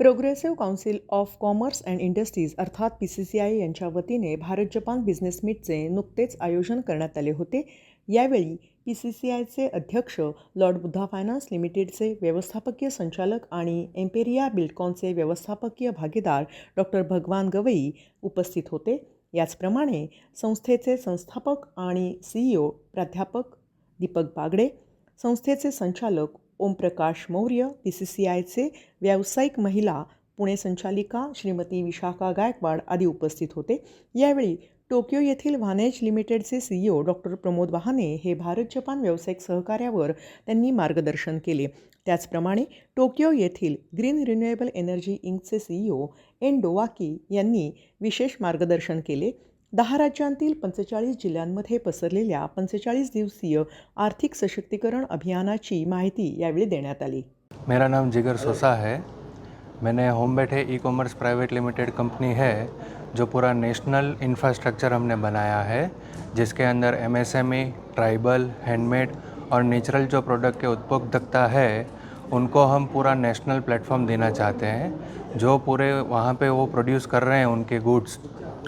Progressive council of commerce and industries अर्थात P C C I यांच्या वतीने Bharat Japan business मीटचे नुकतेच आयोजन करण्यात आले होते. यावेळी पी सी सी आयचे अध्यक्ष लॉर्ड बुद्धा फायनान्स लिमिटेडचे व्यवस्थापकीय संचालक आणि एम्पेरिया बिल्डकॉनचे व्यवस्थापकीय भागीदार डॉक्टर भगवान गवई उपस्थित होते. याचप्रमाणे संस्थेचे संस्थापक आणि सी ई ओ प्राध्यापक दीपक बागडे संस्थेचे संचालक Omprakash Maurya P C C आयचे व्यावसायिक महिला पुणे संचालिका श्रीमती विशाखा गायकवाड आदी उपस्थित होते. यावेळी टोकियो येथील व्हानेज लिमिटेडचे C E O doctor Pramod Wahane हे भारत जपान व्यावसायिक सहकार्यावर त्यांनी मार्गदर्शन केले. त्याचप्रमाणे टोकियो येथील green renewable energy इंकचे C E O N Dowaki यांनी विशेष मार्गदर्शन केले. दहा राज्यांतील पंचेचाळीस जिल्ह्यांमध्ये पसरलेल्या पंचेचाळीस दिवसीय आर्थिक सशक्तीकरण अभियानाची माहिती यावेळी देण्यात आली. मेरा नाम जिगर सोसा है। मैंने होम बैठे e commerce private limited company है जो पूरा नेशनल इंफ्रास्ट्रक्चर हमने बनाया है जिसके अंदर एमएसएमई ट्राइबल हैंडमेड और नेचुरल जो प्रोडक्ट के उत्पादकता है उनको हम पूरा नेशनल प्लेटफॉर्म देना चाहते हैं जो पूरे वहाँ पे वो प्रोड्यूस कर रहे हैं उनके गुड्स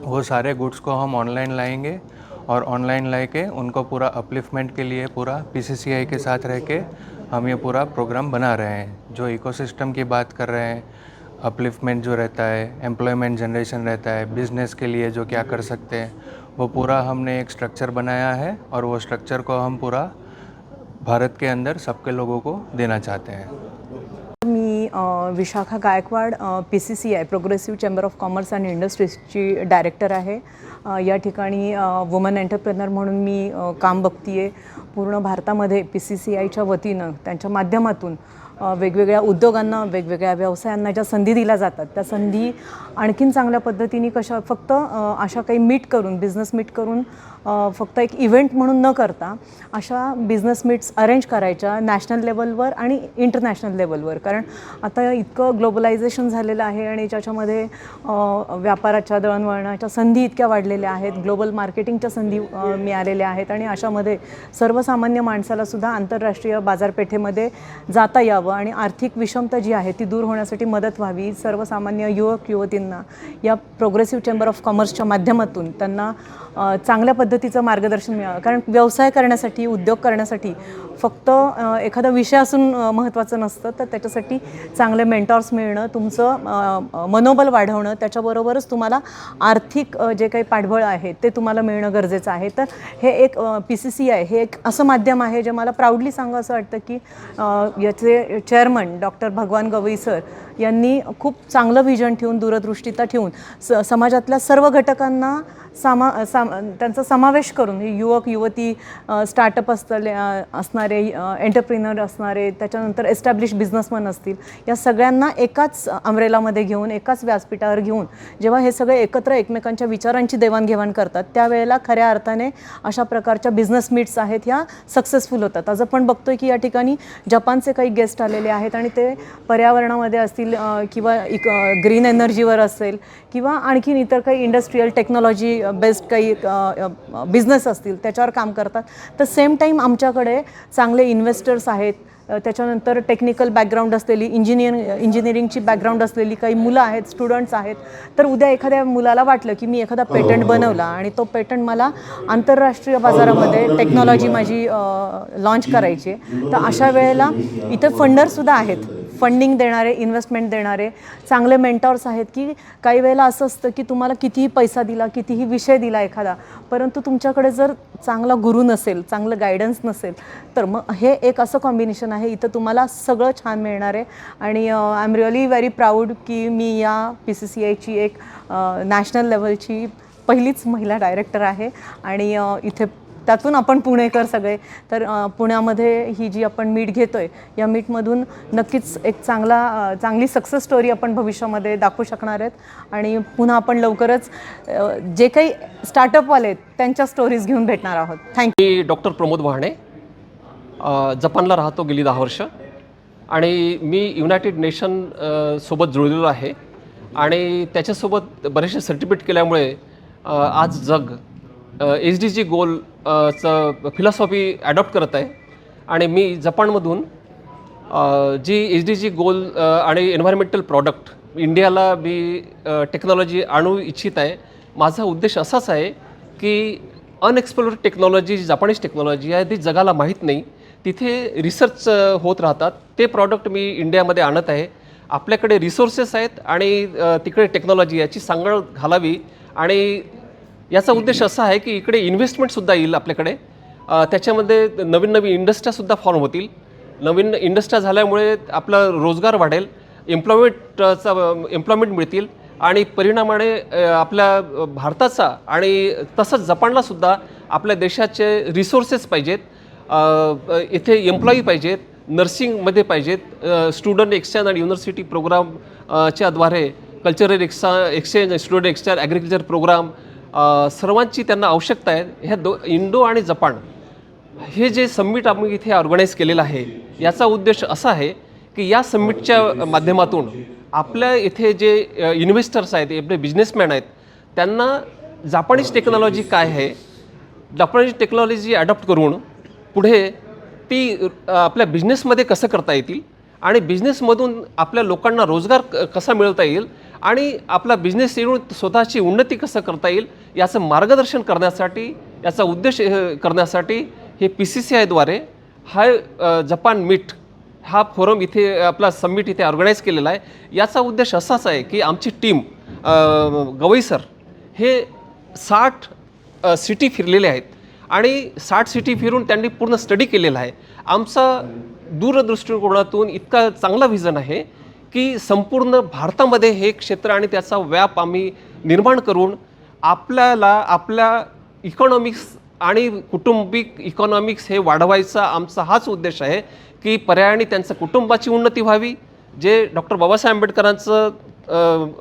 वो सारे गुड्स को हम ऑनलाइन लाएँगे और ऑनलाइन ला के उनको पूरा अपलिफ्टमेंट के लिए, पूरा पीसीसीआई के साथ रह के हम ये पूरा प्रोग्राम बना रहे हैं। जो इकोसिस्टम की बात कर रहे हैं अपलिफ्टमेंट जो रहता है एम्प्लॉयमेंट जनरेशन रहता है बिज़नेस के लिए जो क्या कर सकते हैं, वो पूरा हमने एक स्ट्रक्चर बनाया है और वो स्ट्रक्चर को हम पूरा भारत के अंदर सबके लोगों को देना चाहते हैं। मी Vishakha Gaikwad P C C I progressive chamber of commerce and इंडस्ट्रीजची director आहे. या ठिकाणी वुमन एंटरप्रेनर म्हणून मी काम बघती आहे पूर्ण भारतामध्ये पी सी सी आयच्या वतीनं त्यांच्या माध्यमातून वेगवेगळ्या उद्योगांना वेगवेगळ्या व्यवसायांना ज्या संधी दिल्या जातात त्या संधी आणखीन चांगल्या पद्धतीने कशा फक्त अशा काही मीट करून बिझनेस मीट करून फक्त एक इव्हेंट म्हणून न करता अशा बिझनेस मीट्स अरेंज करायच्या नॅशनल लेवलवर आणि इंटरनॅशनल लेवलवर कारण आता इतकं ग्लोबलायझेशन झालेलं आहे आणि ज्याच्यामध्ये व्यापाराच्या दळणवळणाच्या संधी इतक्या वाढलेल्या आहेत ग्लोबल मार्केटिंगच्या संधी मिळालेल्या आहेत आणि अशामध्ये सर्वसामान्य माणसाला सुद्धा आंतरराष्ट्रीय बाजारपेठेमध्ये जाता यावं आणि आर्थिक विषमता जी आहे ती दूर होण्यासाठी मदत व्हावी. सर्वसामान्य युवक युवतींना या प्रोग्रेसिव्ह चेंबर ऑफ कॉमर्सच्या माध्यमातून त्यांना चांगल्या पद्धतीचं मार्गदर्शन मिळावं. कारण व्यवसाय करण्यासाठी उद्योग करण्यासाठी फक्त एखादा विषय असून महत्त्वाचं नसतं तर त्याच्यासाठी चांगले मेंटॉर्स मिळणं तुमचं मनोबल वाढवणं त्याच्याबरोबरच तुम्हाला आर्थिक जे काही पाठबळ आहे ते तुम्हाला मिळणं गरजेचं आहे. तर हे एक पी सी सी आय हे एक असं माध्यम आहे जे मला प्राऊडली सांगा असं वाटतं की याचे चेअरमन डॉक्टर भगवान गवई सर यांनी खूप चांगलं व्हिजन ठेवून दूरदृष्टीता ठेवून स समाजातल्या सर्व घटकांना सामा साम त्यांचा समावेश करून हे युवक युवती स्टार्टअप असतले असणारे एंटरप्रिनर असणारे त्याच्यानंतर एस्टॅब्लिश बिझनेसमन असतील या सगळ्या सगळ्यांना एकाच अमरेलामध्ये घेऊन एकाच व्यासपीठावर घेऊन जेव्हा हे सगळे एकत्र एकमेकांच्या विचारांची देवाणघेवाण करतात त्यावेळेला खऱ्या अर्थाने अशा प्रकारच्या बिझनेस मीट्स आहेत ह्या सक्सेसफुल होतात. आज आपण बघतोय की या ठिकाणी जपानचे काही गेस्ट आलेले आहेत आणि ते पर्यावरणामध्ये असतील किंवा इक ग्रीन एनर्जीवर असेल किंवा आणखीन इतर काही इंडस्ट्रीयल टेक्नॉलॉजी बेस्ड काही बिझनेस असतील त्याच्यावर काम करतात. तर सेम टाईम आमच्याकडे चांगले इन्व्हेस्टर्स आहेत. त्याच्यानंतर टेक्निकल बॅकग्राऊंड असलेली इंजिनियर इंजिनिअरिंगची बॅकग्राऊंड असलेली काही मुलं आहेत स्टुडंट्स आहेत. तर उद्या एखाद्या मुलाला वाटलं की मी एखादा पेटंट बनवला आणि तो पेटंट मला आंतरराष्ट्रीय बाजारामध्ये टेक्नॉलॉजी माझी लॉन्च करायची आहे. तर अशा वेळेला इथे फंडरसुद्धा आहेत. फंडिंग देणारे इन्व्हेस्टमेंट देणारे चांगले मेंटॉर्स आहेत की काही वेळेला असं असतं की तुम्हाला कितीही पैसा दिला कितीही विषय दिला एखादा परंतु तुमच्याकडे जर चांगला गुरु नसेल चांगलं गायडन्स नसेल तर मग हे एक असं कॉम्बिनेशन आहे. इथं तुम्हाला सगळं छान मिळणार आहे. आणि I am really very proud की मी या पी सी सी आयची एक नॅशनल लेवलची पहिलीच महिला डायरेक्टर आहे. आणि इथे त्यातून आपण पुणेकर सगळे. तर पुण्यामध्ये ही जी आपण मीट घेतो आहे या मीटमधून नक्कीच एक चांगला चांगली सक्सेस स्टोरी आपण भविष्यामध्ये दाखवू शकणार आहेत. आणि पुन्हा आपण लवकरच जे काही स्टार्टअपवाले आहेत त्यांच्या स्टोरीज घेऊन भेटणार आहोत. थँक्यू मी डॉक्टर प्रमोद वहाणे जपानला राहतो गेली दहा वर्ष. आणि मी युनायटेड नेशन सोबत जुळलेलो आहे. आणि त्याच्यासोबत बरेचसे सर्टिफिकेट केल्यामुळे आज जग H D G goal philosophy adopt करत आहे. आणि मी जपानमधून जी एच डी जी गोल आणि एन्व्हायरमेंटल प्रॉडक्ट इंडियाला मी टेक्नॉलॉजी आणू इच्छित आहे. माझा उद्देश असाच आहे की अनएक्सप्लोर्ड टेक्नॉलॉजी जी जापानीज टेक्नॉलॉजी आहे ती जगाला माहीत नाही. तिथे रिसर्च होत राहतात. ते प्रॉडक्ट मी इंडियामध्ये आणत आहे. आपल्याकडे रिसोर्सेस आहेत आणि तिकडे टेक्नॉलॉजी याची सांगड घालावी आणि याचा उद्देश असा आहे की इकडे इन्व्हेस्टमेंटसुद्धा येईल आपल्याकडे. त्याच्यामध्ये नवीन नवीन इंडस्ट्र्यासुद्धा फॉर्म होतील. नवीन इंडस्ट्र्या झाल्यामुळे आपला रोजगार वाढेल एम्प्लॉयमेंटचा एम्प्लॉयमेंट मिळतील आणि परिणामाने आपल्या भारताचा आणि तसंच जपानलासुद्धा आपल्या देशाचे रिसोर्सेस पाहिजेत. इथे एम्प्लॉई पाहिजेत नर्सिंगमध्ये पाहिजेत स्टुडंट एक्सचेंज आणि युनिव्हर्सिटी प्रोग्रामच्याद्वारे द्वारे कल्चरल एक्सा exchange student exchange agriculture program सर्वांची त्यांना आवश्यकता आहे. ह्या दो इंडो आणि जपान हे जे समिट आम्ही इथे ऑर्गनाईज केलेलं आहे याचा उद्देश असा आहे की या समिटच्या माध्यमातून आपल्या इथे जे इन्व्हेस्टर्स आहेत आपले बिझनेसमॅन आहेत त्यांना जापानीज टेक्नॉलॉजी काय आहे जापानीज टेक्नॉलॉजी अडॉप्ट करून पुढे ती आपल्या बिझनेसमध्ये कसं करता येतील आणि बिझनेसमधून आपल्या लोकांना रोजगार क- कसा मिळवता येईल आणि आपला बिझनेस येऊन स्वतःची उन्नती कसं करता येईल याचं मार्गदर्शन करण्यासाठी याचा उद्देश करण्यासाठी हे पी सी सी आयद्वारे हा जपान मीट हा फोरम इथे आपला समिट इथे ऑर्गनाईज केलेला आहे. याचा उद्देश असाच आहे की आमची टीम गवई सर हे साठ सिटी फिरलेले आहेत. आणि साठ सिटी फिरून त्यांनी पूर्ण स्टडी केलेला आहे. आमचा दूरदृष्टिकोनातून इतका चांगला व्हिजन आहे की संपूर्ण भारतामध्ये हे क्षेत्र आणि त्याचा व्याप आम्ही निर्माण करून आपल्याला आपल्या इकॉनॉमिक्स आणि कुटुंबिक इकॉनॉमिक्स हे वाढवायचा आमचा हाच उद्देश आहे की पर्यायाने त्यांचं कुटुंबाची उन्नती व्हावी जे डॉक्टर बाबासाहेब आंबेडकरांचं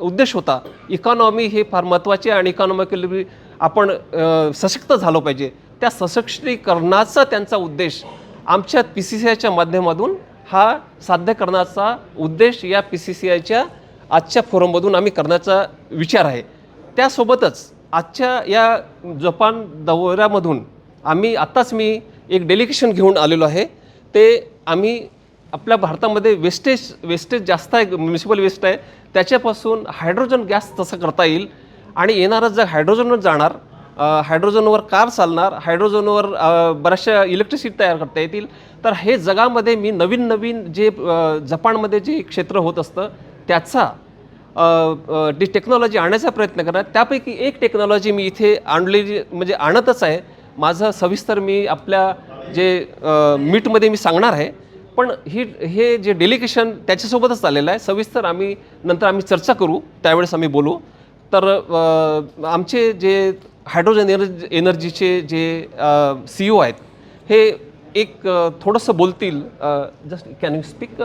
उद्देश होता. इकॉनॉमी हे फार महत्त्वाचे आणि इकॉनॉमिकली आपण सशक्त झालो पाहिजे. त्या सशक्तीकरणाचा त्यांचा उद्देश आमच्या पी सी सी आयच्या माध्यमातून हा साध्य करण्याचा उद्देश या पी सी सी आयच्या आजच्या फोरममधून आम्ही करण्याचा विचार आहे. त्यासोबतच आजच्या या जपान दौऱ्यामधून आम्ही आत्ताच मी एक डेलिगेशन घेऊन आलेलो आहे. ते आम्ही आपल्या भारतामध्ये वेस्टेज वेस्टेज जास्त आहे म्युन्सिपल वेस्ट आहे. त्याच्यापासून हायड्रोजन गॅस तसं करता येईल आणि येणारं जर हायड्रोजनच जाणार हायड्रोजनवर कार चालणार हायड्रोजनवर बऱ्याचशा इलेक्ट्रिसिटी तयार करता येतील. तर हे जगामध्ये मी नवीन नवीन जे जपानमध्ये जे क्षेत्र होत असतं त्याचा अ, जी टेक्नॉलॉजी आणण्याचा प्रयत्न करणार. त्यापैकी एक टेक्नॉलॉजी मी इथे आणलेली म्हणजे आणतच आहे. माझं सविस्तर मी आपल्या जे मीटमध्ये मी सांगणार आहे. पण ही हे जे डेलिगेशन त्याच्यासोबतच आलेलं आहे. सविस्तर आम्ही नंतर आम्ही चर्चा करू. त्यावेळेस आम्ही बोलू. तर आमचे जे हायड्रोजन एनर्जी एनर्जीचे जे सी ओ आहेत हे एक थोडंसं बोलतील. Just can you speak